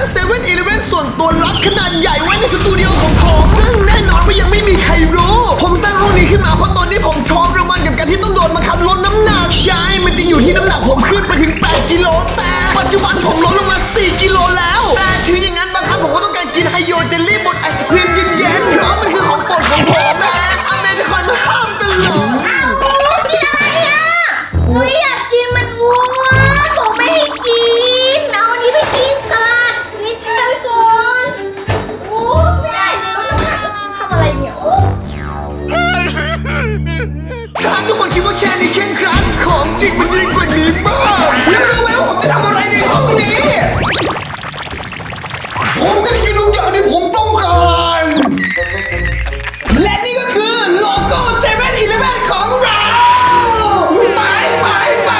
้งเซเว่นอีเลฟเว่นส่วนตัวลับขนาดใหญ่ไว้ในสตูดิโอของผมซึ่งแน่นอนว่ายังไม่มีใครรู้ ผมสร้างห้องนี้ขึ้นมาเพราะตอนนี้ผมทรมานกับการที่ต้องโดนบังคับลดน้ำหนักใช่มันจริงอยู่ที่น้ำหนักผมขึ้นไปถึง 8 กิโลแต่ปัจจุบันผมลดลงมา 4 กิโลแล้วแต่ถึงอย่างนั้นบางครั้งผมก็ต้องการกินไฮโดรเจลลี่บนไอศ ถ้าทุกคนคิดว่าแค่นี้แข่งครันของจริงมันยิ่งกว่านี้มากแล้วรู้ไหมว่าผมจะทำอะไรในห้องนี้ ผมก็จะกินทุกอย่างที่ผมต้องการ และนี่ก็คือโลโก้เซเว่นอีเลฟเว่นของเราไปไปไป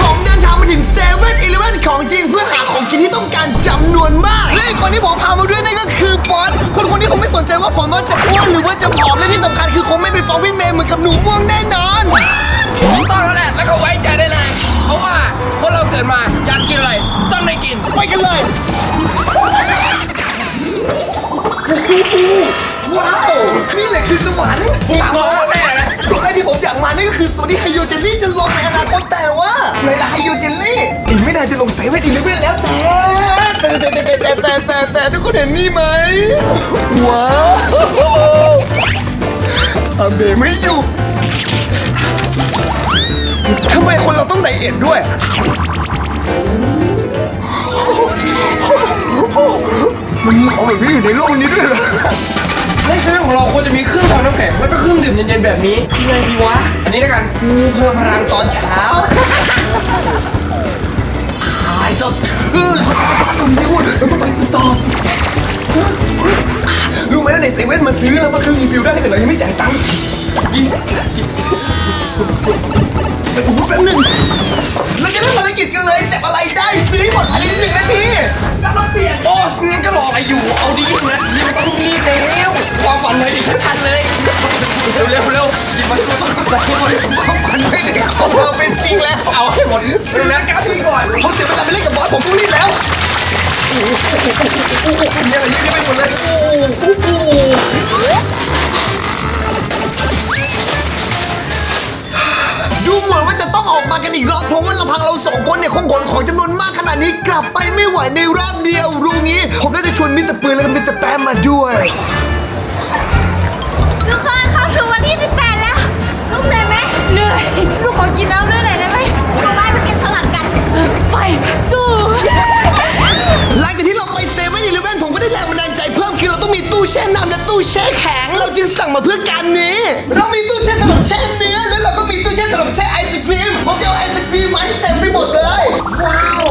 ผมเดินทางมาถึงเซเว่นอีเลฟเว่นของจริงเพื่อหาของกินที่ต้องการจำนวนมาก และคนที่ผมพามาด้วย คนคนนี้คงไม่สนใจว่าผมว่าจะอ้วนหรือว่าจะผอมและที่สำคัญคือคงไม่ไปฟ้องพี่เมย์เหมือนกับหนูม่วงแน่นอนถูกต้องแล้วแหละแล้วก็ไว้ใจได้เลย เพราะว่าคนเราเกิดมาอยากกินอะไร ต้องได้กินไปกันเลยว้าวนี่แหละคือสวรรค์ถูกต้องแน่นะส่วนแรกที่ผมอยากมานี่ก็คือสวัสดีไฮโยเจลลี่จะลงในอนาคตแต่ว่าในละไฮโยเจลลี่อีก ไม่นานจะลงเซเว่นอีเลเว่นแล้วแต่แต่แต่แต่แต่แต่แต่แต่ทุกคนเห็นนี่ไหมว้าวอาเบไม่อยู่ทำไมคนเราต้องไดเอทด้วยมันมีของแบบนี้อยู่ในโลกนี้ด้วยเหรอในชีวิตของเราควรจะมีเครื่องทำน้ำแข็งแล้วก็เครื่องดื่มเย็นๆแบบนี้กินอะไรดีวะ อันนี้แล้วกันกูเพิ่มพลังตอนเช้าายสดเออตรงนี้อ้วนเราต้องไปกันต่อรู้ไหมว่าในเซเว่นมาซื้อแล้วมันก็รีวิวได้ถ้าเกิดเรายังไม่จ่ายตังค์กินกินแต่ผมแป๊บนึงเราจะเริ่มภารกิจกันเลยจับอะไรได้ซื้อให้หมดภายในหนึ่งนาทีสำหรับเปลี่ยนบอสงั้นก็รออะไรอยู่ เอาดีนะนี่มันต้องรีบแล้วความฝันเลยดิชัดๆเลยเร็วๆเร็วๆรีบมาช่วยต้องการช่วยความฝันไม่ได้ของเราเป็นจริงแล้ว เอาให้หมดเร็วๆกันพี่ก่อนผมเสียเวลาไปเล่นกับบอสผมต้องรีบแล้วโอ้โหโอ้โหมีอะไรเยอะแยะไปหมดเลยโอ้โหดูเหมือนว่าจะต้องออกมากันอีกรอบเพราะว่าลำพังเราสองคนเนี่ยคงขนของจำนวนมากขนาดนี้กลับไปไม่ไหวในรอบเดียว รู้งี้ ผมน่าจะชวนมิสเตอร์ปืนและมิสเตอร์แปมมาด้วยทุกคนเข้าสู่วันที่ 18 แล้วลุกเลยไหมเหนื่อยลูกขอกินน้ำด้วย ไปสู้ หลังจากที่เราไปเซเว่นอีเลฟเว่นผมก็ได้แรงบันดาลใจเพิ่มคือเราต้องมีตู้แช่น้ำและตู้แช่แข็ง เราจึงสั่งมาเพื่อการนี้ เรามีตู้แช่สำหรับแช่เนื้อแล้วเราก็มีตู้แช่สำหรับแช่ไอศครีมผมจะเอาไอศครีมมาให้เต็มไปหมดเลย ว้าว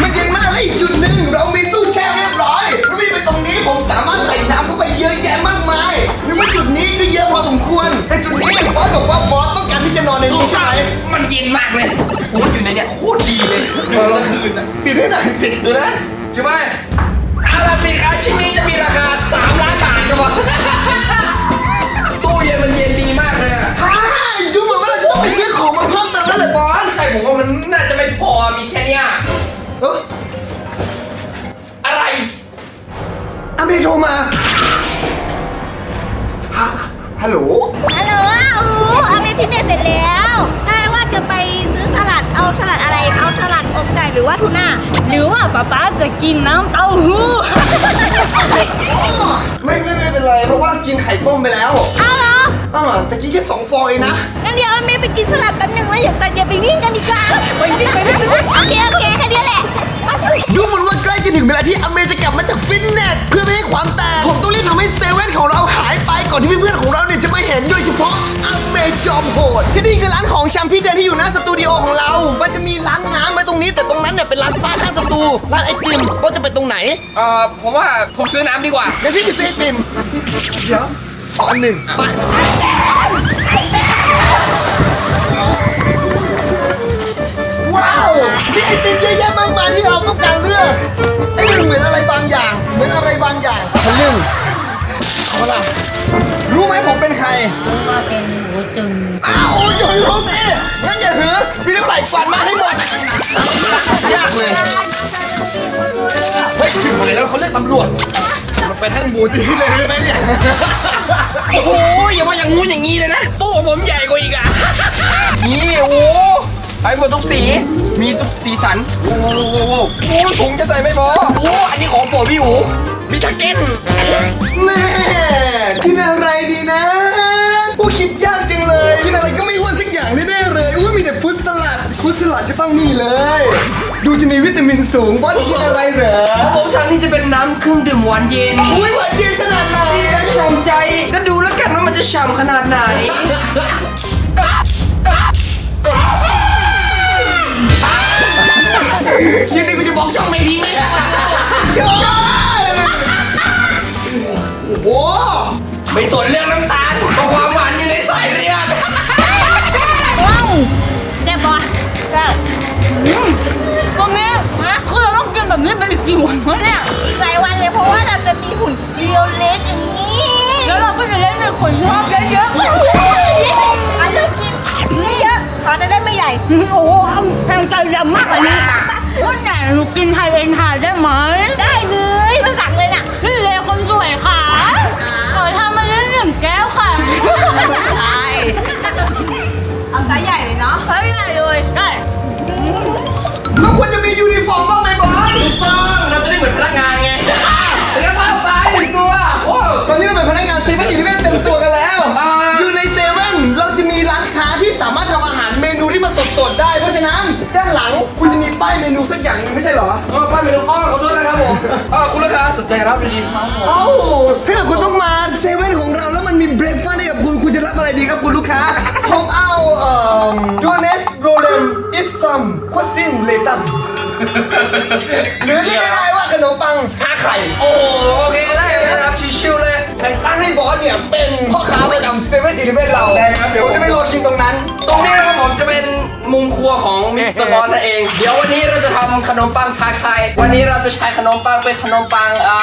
มันเย็นมากและอีกจุดหนึ่งเรามีตู้แช่เรียบร้อยแล้ววิ่งไปตรงนี้ผมสามารถใส่น้ำเข้าไปเยอะแยะมากมายหรือว่าจุดนี้ก็เยอะพอสมควรแต่จุดนี้บอสบอกว่าบอสต้องการที่จะนอนในนี้ใช่ไหมมันเย็นมากเลยโอ้ยอยู่ในเนี่ยโคตร ดีเลยดูกลางคืนนะปิดให้หน่อยสิดูนะอยู่ไหมอาราสินค้าชิ้นนี้จะมีราคา 3 ล้านบาทครับผมตู้เย็นมันเย็นดีมากเลยอะฮ่าดูเหมือนว่าเราจะต้องไปซื้อของมาเพิ่มเติมแล้วแหละบอสใช่ผมว่ามันน่าจะไม่พอมีแค่เนี้ยเอ้ยอะไรอาเมย์โทรมาฮะฮัลโหล ฮัลโหลโอ้โหเอาไปพิมพ์เสร็จแล้วถ้าว่าจะไปซื้อสลัด เอาสลัดอะไร หรือว่าทูน่าหรือว่าป๊าป๊าจะกินน้ำเต้าหู้ ไม่ไม่ไม่เป็นไร เพราะว่ากินไข่ต้มไปแล้วเอาเหรออ่าแต่กินแค่สองฟองเองนะ งั้นเดี๋ยวเอาเมย์ไปกินสลัดแป๊บนึงแล้วเดี๋ยวตอนเดี๋ยวไปวิ่งกันดีกว่าไปวิ่งไปวิ่งไปวิ่งโอเคโอเคแค่นี้แหละดูเหมือนว่าใกล้จะถึงเวลาที่อเมย์จะกลับมาจากฟิตเนสเพื่อไม่ให้ความแตก ผมต้องรีบทำให้เซเว่นของเราหายไปก่อนที่เพื่อนๆของเราเนี่ยจะมาเห็นโดยเฉพาะอเมย์จอมโหดที่นี่คือร้านของแชมพี่เดนที่อยู่หน้าสตูดิโอของเรา มันจะมีร้านน้ำไว้ตรงนี้แต่ตรงนั้น เนี่ยเป็นร้านป้าข้างสตูร้านไอติมว่าจะไปตรงไหนเอ่อผมว่าผมซื้อน้ำดีกว่าเดี๋ยวพี่ไปซื้อไอติมเดี๋ยวขออันหนึ่งไปว้าวมีไอติมเยอะแยะมากมายที่เราต้องการเลือกไอ้มันเหมือนอะไรบางอย่าง เหมือนอะไรบางอย่างทะลึ่งเอาละรู้ไหมผมเป็นใครว่าเป็นหูตึงอ้าวจะไม่รู้เอ๊ะงั้นอย่าหือพี่น้ำไหลฟันมาให้หมด แล้วเขาเรียกตำรวจ มันไปทั้งบูธที่เลยได้ไหมเนี่ย โอ้โหอย่ามาอย่างงู้นอย่างงี้เลยนะ ตู้ของผมใหญ่กว่าอีกอะ นี่โอ้โหไอ้หมดทุกสี มีทุกสีสันโอ้โหโอ้โหโอ้โหถุงจะใส่ไม่พอ โอ้โหอันนี้ของโปรดพี่อูมีทาเก้นแม่กินอะไรดีนะผู้คิดยากจังเลยกินอะไรก็ไม่อ้วนสักอย่างแน่ๆเลยอุ้ยมีแต่ฟรุตสลัดฟรุตสลัดก็ต้องนี่เลย ดูจะมีวิตามินสูงบอสกินอะไรเหรอของผมทางนี้จะเป็นน้ำเครื่องดื่มหวานเย็นอุ้ยหวานเย็นขนาดไหนนี่ก็ฉ่ำใจ ก็ดูแล้วกันว่ามันจะฉ่ำขนาดไหนยินดีกูจะบอกช่องไม่ดีไหมช่องโอ้โหไม่สนเรื่องน้ำตาลเพราะความ ต้องกินแบบนี้ไปอีกกี่วันวะเนี่ยหลายวันเลยเพราะว่าเราจะมีหุ่นเรียวเล็กอย่างนี้ แล้วเราก็จะได้มีคนชอบเยอะๆอันเริ่มกินเยอะๆขอจะได้ไม่ใหญ่ โอ้โหแพงใจดำมากอันนี้ว่าแต่หนูกินไทยเองทานได้ไหมได้เลยมันสั่งเลยน่ะพี่เลคนสวยค่ะ ขอทำมาเล่นหนึ่งแก้วค่ะใช่เอาไซส์ใหญ่เลยเนาะไซส์ใหญ่เลย ได้เราควรจะมียูนิฟอร์ม สดๆได้ เพราะฉะนั้นด้านหลังคุณจะมีป้ายเมนูสักอย่างหนึงไม่ใช่เหรอ เออป้าเมนูอ้อขอโทษนะครับผมเออคุณลูกค้าสนใจรับดีๆครับผมเอ้าถ้าเกิดคุณต้องมาเซเว่นของเราแล้วมันมีเบรคฟาสต์ให้กับคุณ คุณจะรับอะไรดีครับคุณลูกค้า ผมเอาเอ่อดูเนสโรเลมอิฟซัมควซินเลตัมหรือเรียกง่ายๆว่าขนมปังทาไข่ โอ้โอเคได้เลยนะครับชิวๆเลย แต่งตั้งให้บอสเนี่ยเป็นพ่อค้าประจำเซเว่นอีเลเว่นเราได้ครับเดี๋ยวผมจะไปรอกินตรงนั้น ตรงนี้นะครับผมจะเป็นมุมครัวของมิสเตอร์บอลนั่นเอง เดี๋ยววันนี้เราจะทำขนมปังทาไข่วันนี้เราจะใช้ขนมปังเป็นขนมปังอ่า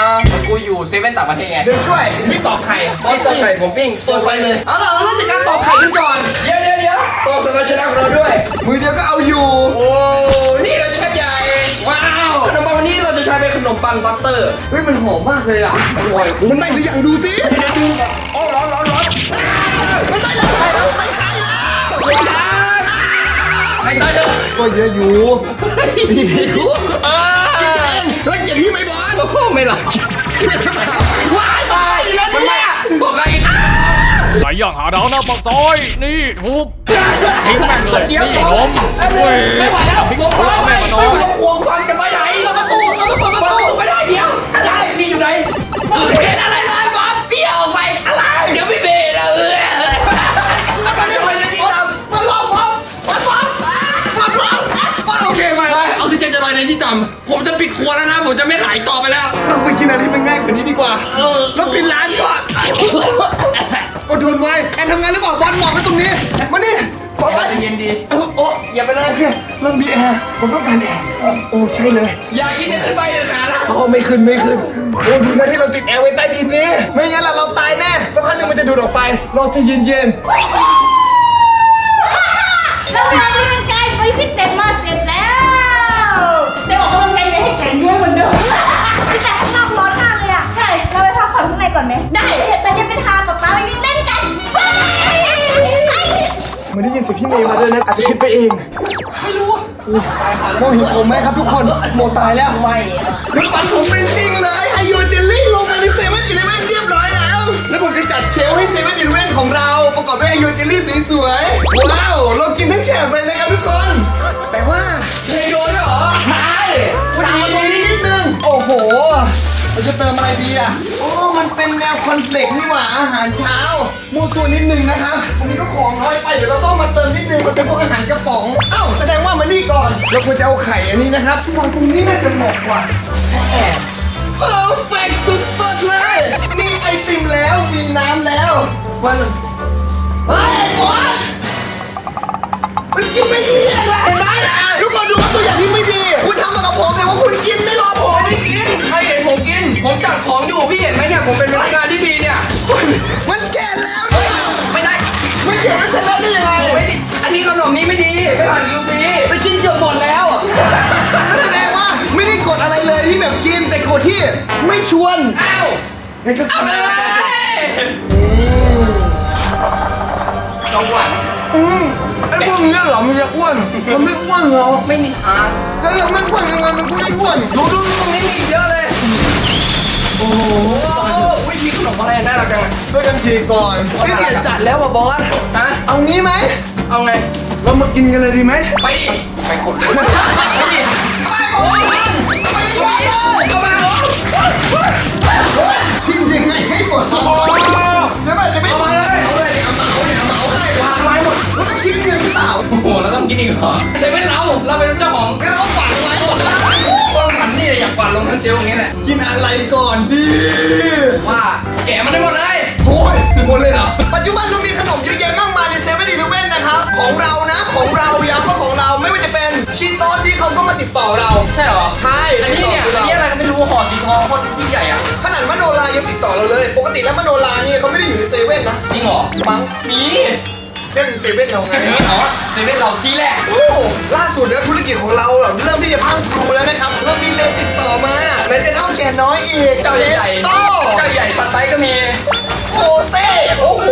กูอยู่เซเว่นต่างประเทศไงเดี๋ยวช่วยพี่ตอกไข่บอสตอกไข่ผมปิ้งเปิดไฟเลยเอาล่ะเราเริ่มจากการตอกไข่กันก่อนเดี๋ยวเดี๋ยวเดี๋ยวตัวสมาชิกของเราด้วยมือเดียวก็เอาอยู่ โอ้นี่ ว้าวขนมปังวันนี้เราจะใช้เป็นขนมปังบัตเตอร์เฮ้ยมันหอมมากเลยอะอร่อยมันไหม้หรือยังดูสิเดี๋ยวดูก่อนโอ้ร้อนร้อนร้อนมันไม่ร้อนแล้วใส่ไข่แล้วว้าวไข่ตายเลยก็เยอะอยู่พี่พี่เออเฮ้ยเจ็บที่ไหมบอสโอ้โหไม่หลับว้ายตายแล้วเนี่ยบอกไง ไก่ย่างหาดาวหน้าปากซอย นี่ทุบทิ้งแม่งเลยเดี๋ยวนี่ผมล้มเว้ยไม่ไหวแล้วผมพร้อมแม่มานอนเราควงฟันจะไปไหนเราประตูเราต้องเปิดประตูไม่ได้เดี๋ยวอะไรพี่อยู่ไหนเห็นอะไรเลยบอสพี่ออกไปอะไรเดี๋ยวพี่เบย์ละเอออะไรจะไปในที่ดำมันล้อมผมมันล้อมมันล้อมมันโอเคไหมเอาซิเจนจะลอยในที่ต่ำผมจะปิดครัวแล้วนะ ผมจะไม่ขายต่อไปแล้ว เราไปกินอะไรที่มันง่ายกว่านี้ดีกว่าแล้วปิดร้านก่อน อดทนไว้แอนทำงานหรือเปล่าบอลหมอบไว้ตรงนี้มานี่บอลไปจะเย็นดีโอ้อย่าไปเลยโอเคเรามีแอร์ผมต้องการแอร์โอ้ใช่เลย อย่าคิดจะขึ้นไปเด็ดขาดนะโอ้ไม่ขึ้นไม่ขึ้นโอ้ดีนะที่เราติดแอร์ไว้ใต้ดินนี้ไม่งั้นล่ะเราตายแน่สักพักหนึ่งมันจะดูดออกไป เราจะเย็นเย็นเราทำร่างกายไปฟิตเนสมาเสร็จแล้วแต่ออกกำลังกายให้แข็งด้วยเหมือนเดิมแต่ข้างนอกร้อนมากเลยอะ ใช่ เราไปพักผ่อนข้างในก่อนไหม ได้เราจะไปทาป๊าป๊าไปวิ่งเล่นกันไปไป ๆเหมือนได้ยินเสียงพี่เมย์มาด้วยนะอาจจะคิดไปเอง ไม่รู้มองเห็นผมไหมครับทุกคน โมตายแล้วไม่น้ำปันผมเป็นจริงเลยไฮยูเจลลี่ลงมาในเซเว่นอีเลเว่นเรียบร้อยแล้ว แล้วผมจะจัดเชลฟ์ให้เซเว่นอีเลเว่นของเรา ประกอบด้วยไฮยูเจลลี่สวยๆ ว้าว เรากินทั้งแฉบเลยนะครับทุกคน แต่ว่าเทโดนด้วยเหรอ ใช่วันนี้วันนี้นิดนึง โอ้โห เราจะเติมอะไรดีอะโอ้ มันเป็นแนวคอนเฟลกต์นี่หว่าอาหารเช้ามูตัวนิดนึงนะครับวันนี้ก็ของน้อยไปเดี๋ยวเราต้องมาเติมนิดนึงมันเป็นพวกอาหารกระป๋องเอ้าแสดงว่ามานี่ก่อนเราควรจะเอาไข่อันนี้นะครับวางตรงนี้น่าจะเหมาะกว่าแอบเพอร์เฟกสุดๆเลยมีไอติมแล้วมีน้ำแล้ววันเฮ้ยบอสมันกินไม่ดีอะไรเห็นไหมทุกคนดูว่าตัวอย่างที่ไม่ดี คุณทำมากับผมแต่ว่าคุณกินไม่ร ต่คนที่ไม่ชวนเอ้างั้นก็เอาเลยจังหวะอืมไอ้พวกนี้เหรอมันจะอ้วนมันไม่อ้วนเหรอไม่มีทางแล้วเราไม่อ้วนยังไงมันก็ไม่อ้วนดูดูดูนี่มีอีกเยอะเลย โอ้โหโอ้อุ้ยมีขนมอะไรน่ารักจังเลยช่วยกันฉีกก่อนไม่เปลี่ยนจัดแล้วว่ะบอสฮะเอางี้ไหมเอาไงเรามากินกันเลยดีไหมไปดิไปขนไปดิไปดิไยังไงให้หมดโอ้จะไม่จะไม่เอามาเลยเอาเลยเอามาเอาเลยเอามาเอาให้วางไม้หมดเราต้องคิดเงินหรือเปล่าโอ้โหแล้วต้องกินอีกเหรอแต่ไม่เราเราเป็นเจ้าของงั้นเราฝันไว้หมดแล้วว่าฝันนี่อยากฝันลงทั้งเจียวอย่างนี้แหละกินอะไรก่อนดีว่าแกะมันได้หมดเลยโอ้ยหมดเลยเหรอปัจจุบันเรามีขนมเยอะแยะมากมายในเซเว่นอีเลเว่นนะครับของเรานะของเราย้ำว่าของเราไม่ว่าจะเป็นชิโต้ที่เขาก็มาติดต่อเรา ใช่เหรอใช่อันนี้เนี่ย ห่อสีทองโคตรยิ่งใหญ่อะขนาดมโนรายังติดต่อเราเลย ปกติแล้วมโนราเนี่ยเขาไม่ได้อยู่ในเซเว่นนะจริงเหรอมั้งนี่แค่ในเซเว่นเราไงอ๋อในเว็บเราที่แรกโอ้ล่าสุดเนี่ยธุรกิจของเราแบบเริ่มที่จะพังครูแล้วนะครับเริ่มมีเลนติดต่อมาไหนจะเท่าแก่น้อยอีกเจ้าใหญ่โต้เจ้าใหญ่สัตว์ไซก็มีโอเต้โอ้โห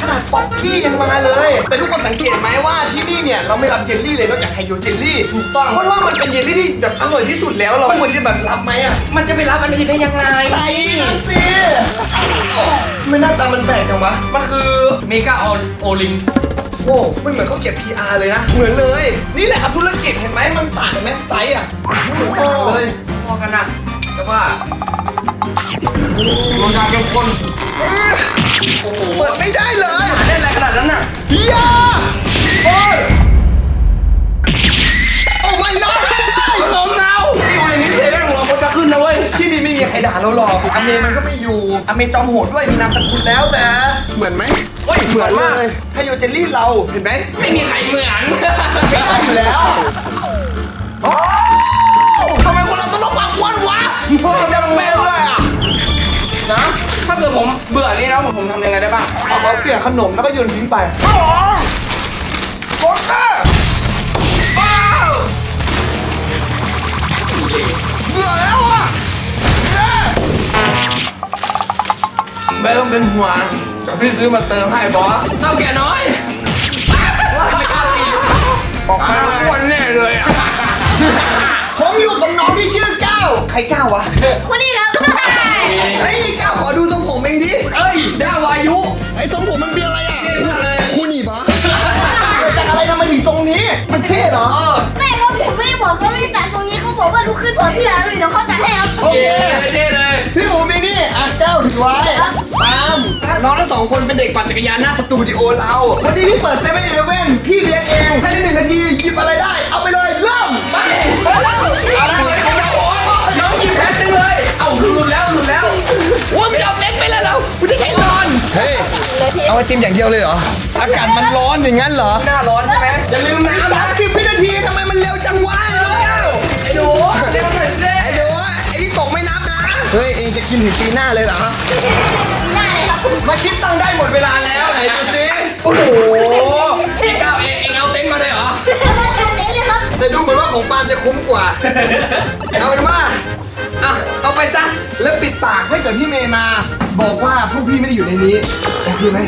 ข นาดป๊อกกี้ยังมาเลย แต่ทุกคนสังเกตไหมว่าที่นี่เนี่ยเราไม่รับเจลลี่เลยนอกจากไฮโดรเจลลี่ถูกต้องเพราะว่ามันเป็นเจลลี่ที่แบบอร่อยที่สุดแล้วเราควรจะแบบรับไหมอะมันจะไปรับอันอื่นได้ยังไงใช่สิไม่หน้าตามันแปลกจังวะมันคือเมกาอโอลิงโอ้มันเหมือนเขาเก็บ PR เลยนะ เหมือนเลย นี่แหละครับธุรกิจเห็นไหมมันต่างเห็นไหมไซส์อะเหมือนกันเลยพอกันนะแต่ว่า โรงงานเข้มข้นโอ้โหเปิดไม่ได้เลยเล่นอะไรขนาดนั้นน่ะยาโอ้ยโอ้ไม่ได้ลมหนาวอยู่อย่างนี้เซเว่นของเราคนจะขึ้นนะเว้ยที่นี่ไม่มีใครด่าเราหรอกอเมย์มันก็ไม่อยู่อเมย์จอมโหดด้วยมีนามสกุลแล้วแต่เหมือนไหมเฮ้ยเหมือนมากไฮโดรเจลลี่เราเห็นไหมไม่มีใครเหมือน ไม่ได้อยู่แล้ว ผมทำยังไงได้บ้างเอามาเปลี่ยนขนมแล้วก็โยนทิ้งไปโคตรว้าวเบื่อแล้วอะเย้ไม่ต้องเป็นห่วงเดี๋ยวพี่ซื้อมาเติมให้บอสเท่าแก่น้อยไม่กล้าตีออกมาอ้วนแน่เลยอะ ผมอยู่กับน้องที่ชื่อก้าวใครก้าววะคนนี้ครับ เฮ้ย เขาบอกว่าลุกขึ้นถอดเสื้อเลยเดี๋ยวเขาตัดให้ครับโอเคไม่ใช่เลยพี่หมูมีนี่อะก้าวถือไว้ตามน้องทั้งสองคนเป็นเด็กปั่นจักรยานหน้าสตูดิโอเราวันนี้พี่เปิดเซเว่นอีเลเว่นพี่เลี้ยงเองภายในหนึ่งนาทีหยิบอะไรได้ เอาไปเลยเริ่มไปเริ่มเอาได้เลยของเราโอ้ยน้องหยิบแพ็คหนึงเลยเอ้าหลุดแล้วหลุดแล้วโอ้ยไม่เอาเต็นท์ไปแล้วเรากูจะใช้นอนเฮ้ยเอาไอติมอย่างเดียวเลยเหรออากาศมันร้อนอย่างนั้นเหรอหน้าร้อนใช่ไหมอย่าลืมน้ำสานะ กินถึงปีหน้าเลยเหรอได้เลยครับมาคิดตังค์ได้หมดเวลาแล้วไหนดูสิโอ้โหโอ้เอ็งเอาเองเองเอาเต็นท์มาเลยเหรอเจ๊เลยครับแต่ดูเหมือนว่าของปาล์มจะคุ้มกว่า เอาเป็นว่าอะเอาไปซะแล้วปิดปากให้เกิดพี่เมย์มา บอกว่าพวกพี่ไม่ได้อยู่ในนี้โอเคไหม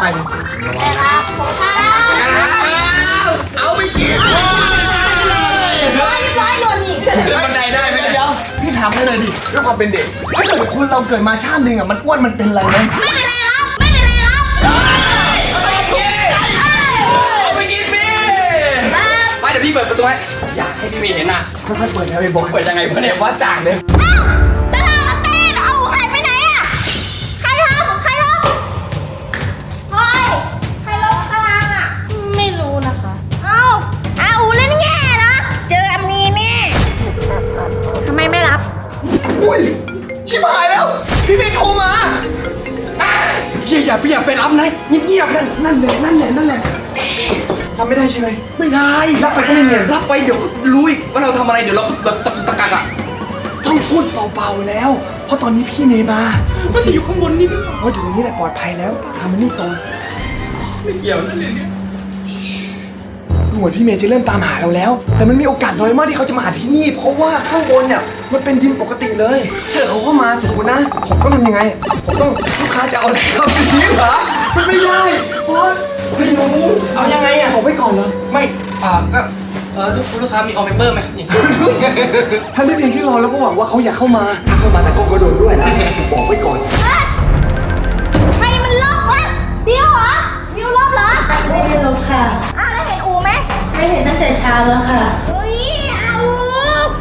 ไปเลยได้ครับผมครับเอาไปกินร้อยร้อยโดนอีกขึ้นบันไดได้ ไหมเดี๋ยวพี่ถามให้เลยดิด้วยความเป็นเด็กถ้าเกิดคนเราเกิดมาชาติหนึ่งอะมันอ้วนมันเป็นอะไรไหมไม่เป็นไรครับไม่เป็นไรครับเอาไปกินพี่ไปเดี๋ยวพี่เปิดประตูให้อยากให้พี่เมย์เห็นน่ะค่อยๆเปิดนะไอ้บอยเปิดยังไงวะเนี่ยว่าจ่างเลยตลา อุ้ย ชิบหายแล้ว พี่เมย์โทรมาเฮียอย่าพี่อย่าไปรับนะเงียบๆนั่นนั่นเลยนั่นแหละนั่นแหละทำไม่ได้ใช่ไหมไม่ได้รับไปก็ไม่เนียนรับไปเดี๋ยวรู้อีกว่าเราทำอะไรเดี๋ยวเราแบบตะตะกักอะต้องพูดเบาๆแล้ว เพราะตอนนี้พี่เมย์มามันอยู่ข้างบนนี่เพราะอยู่ตรงนี้แหละปลอดภัยแล้วทำมันนี่ก่อนไม่เกี่ยวนั่นเลยเนี่ยร เหมือนพี่เมย์จะเริ่มตามหาเราแล้ว แต่มันมีโอกาสน้อยมากที่เขาจะมาหาที่นี่ เพราะว่าข้างบนเนี่ยมันเป็นดินปกติเลยถ้าเขาเข้ามาสมมตินะ ผมต้องทำยังไง ผมต้องลูกค้าจะเอาอะไรครับอย่างนี้เหรอมันไม่ได้บอสไม่รู้เอายังไงอะ เอาไว้ก่อนเหรอ ไม่ อ่าก็เออลูกลูกค้ามีออเมมเบอร์ไหมนี่ถ้าได้เพียงที่รอแล้วก็หวังว่าเขาอยากเข้ามา ถ้าเข้ามาแต่ก็กระโดดด้วยนะ บอกไว้ก่อน ใครมันลบวะเดี๋ยวเหรอเดี๋ยวลบเหรอ ไม่ได้ลบค่ะ ไหมไม่เห็นตั้งแต่เช้าแล้วค่ะ เฮ้ยอาอู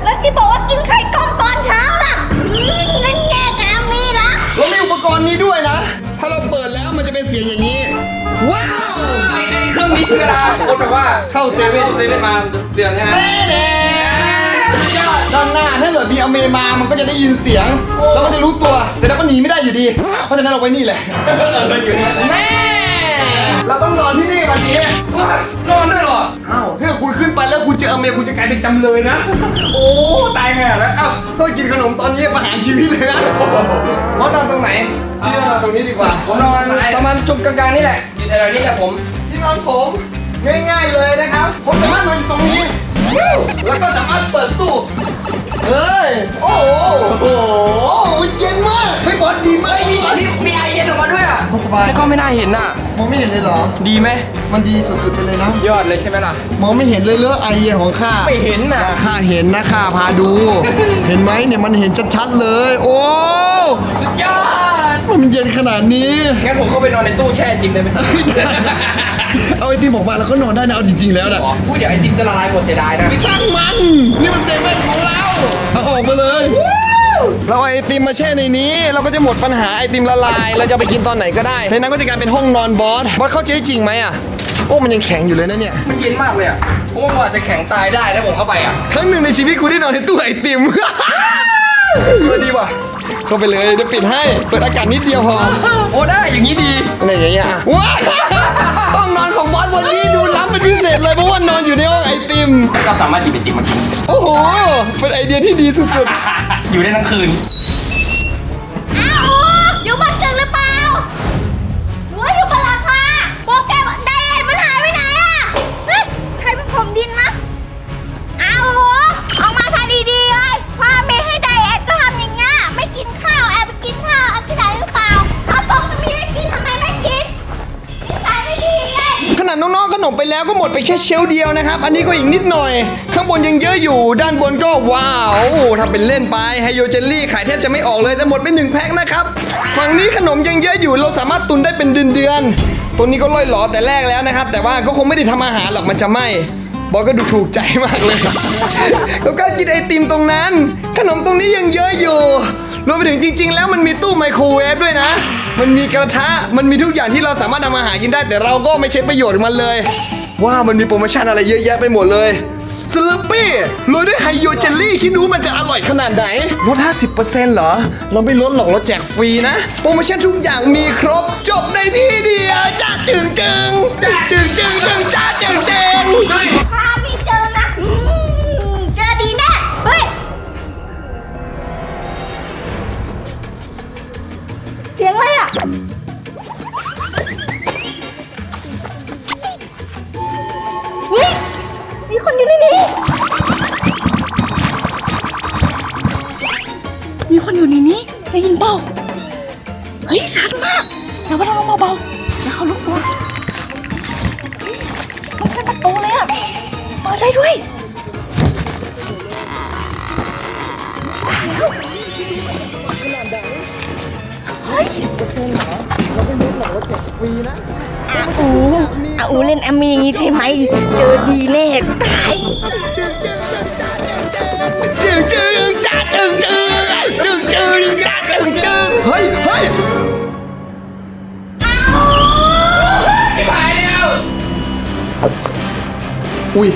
แล้วที่บอกว่ากินไข่ต้มตอนเช้าล่ะอืมนั่นแง่กามีนะเรามีอุปกรณ์นี้ด้วยนะ ถ้าเราเปิดแล้วมันจะเป็นเสียงอย่างนี้ ว้าวไอ้ไอ้เครื่องนี้คือเวลาคนแบบว่าเข้าเซเว่นเข้าเซเว่นมามันจะเตือนใช่ไหมเด้ด้านหน้าถ้าเกิดมีอเมมา มันก็จะได้ยินเสียง แล้วก็จะรู้ตัว แต่เราก็หนีไม่ได้อยู่ดี เพราะฉะนั้นเราไว้นี่เลยมันอยู่เนี่ยแม่ เราต้องนอนที่นี่วันนี้ ขึ้นไปแล้วคุณเจออเมคุณจะกลายเป็นจำเลยนะ โอ้ตายขนาดนั้นเอ้าถ้ากินขนมตอนนี้ประหารชีวิตเลยนะมอสนอนตรงไหนพี่นอนตรงนี้ดีกว่าผมนอนประมาณจุดกลางๆนี่แหละอยู่แถวๆนี้แหละผมที่นอนผมง่ายๆเลยนะครับผมสามารถนอนอยู่ตรงนี้แล้วก็สามารถเปิดตู้เฮ้ยโอ้โหโอ้โหโอ้โหเย็นมากให้ยบอลดีมากมีมีมีไอเย็นออกมาด้วยอะสบาย แล้วก็ไม่น่าเห็นอะ มองไม่เห็นเลยเหรอ ดีไหม มันดีสุดๆไปเลยนะ ยอดเลยใช่ไหมล่ะ มองไม่เห็นเลยเลอะไอเย็นของข้าไม่เห็นน่ะ ข้าเห็นนะข้าพาดู เห็นไหมเนี่ยมันเห็นชัดๆเลย โอ้ สุดยอด มันเย็นขนาดนี้ งั้นผมเข้าไปนอนในตู้แช่จริงได้ไหมเอาไอติมออกมาแล้วก็นอนได้นะเอาจริงๆแล้วนะอ๋อพูดเดี๋ยวไอติมจะละลายหมดเสียดายนะช่างมัน นี่มันเซเว่นของเราเอาออกมาเลย เราเอาไอติมมาแช่ในนี้ เราก็จะหมดปัญหาไอติมละลาย เราจะเอาไปกินตอนไหนก็ได้ในนั้นก็จะกลายเป็นห้องนอนบอสบอสเข้าใจจริงไหมอะโอ้มันยังแข็งอยู่เลยนะเนี่ย มันเย็นมากเลยอะผมว่าผมอาจจะแข็งตายได้ถ้าผมเข้าไปอะ ครั้งหนึ่งในชีวิตกูได้นอนในตู้ไอติม เออดีว่ะเข้าไปเลยเดี๋ยวปิดให้ เปิดอากาศนิดเดียวพอ โอ้ได้อย่างนี้ดีอะไรอย่างเงี้ยอะว้าวำเป็นพิเศษเลยเพราะว่านอนอยู่ในห้องไอติม ก็สามารถหยิบไอติมมากิน โอ้โห เป็นไอเดียที่ดีสุดอยู่ได้ทั้งคืน นาดน้องๆขนมไปแล้วก็หมดไปแค่เชลเดียวนะครับ อันนี้ก็อีกนิดหน่อย ข้างบนยังเยอะอยู่ ด้านบนก็ว้าวทำเป็นเล่นไปไฮโยเจลลี่ขายแทบจะไม่ออกเลยแต่หมดไปหนึ่งแพ็คนะครับ ฝั่งนี้ขนมยังเยอะอยู่ เราสามารถตุนได้เป็นเดือนๆตัวนี้ก็ล่อยหลอแต่แรกแล้วนะครับ แต่ว่าก็คงไม่ได้ทำอาหารหรอกมันจะไหมบอยก็ดูถูกใจมากเลยแล้วก็กินไอติมตรงนั้น ขนมตรงนี้ยังเยอะอยู่ รวมไปถึงจริง ๆ แล้วมันมีตู้ไมโครเวฟด้วยนะ มันมีกระทะ มันมีทุกอย่างที่เราสามารถทำอาหารกินได้ แต่เราก็ไม่ใช้ประโยชน์มันเลย ว้าวมันมีโปรโมชั่นอะไรเยอะแยะไปหมดเลยสลัปปี้โรยด้วยไฮโยเจลลี่คิดดูมันจะอร่อยขนาดไหน ลด 50%เหรอ เราไม่ลดหรอกเราแจกฟรีนะ โปรโมชั่นทุกอย่างมีครบ จบในที่เดียวจ้าจึงจึงจ้าจึงจึงจึงจ้าจึงจึง เสียงอะไรอะเฮ้ยมีคนอยู่ในนี้ มีคนอยู่ในนี้ได้ยินเปล่าเฮ้ยชัดมากแต่ว่าเราเบาๆแล้วเขาลุกตัวมันเป็นประตูเลยอะเปิดได้ด้วยเฮ้ย อาอูอาอูเล่นแอมมีอย่างงี้ใช่ไหมเจอดีแน่ตายจึงจึงจ้าจึงจึงจึงจึงจ้าจึงจึงเฮ้ยเฮ้ยตายแล้วอุ้ย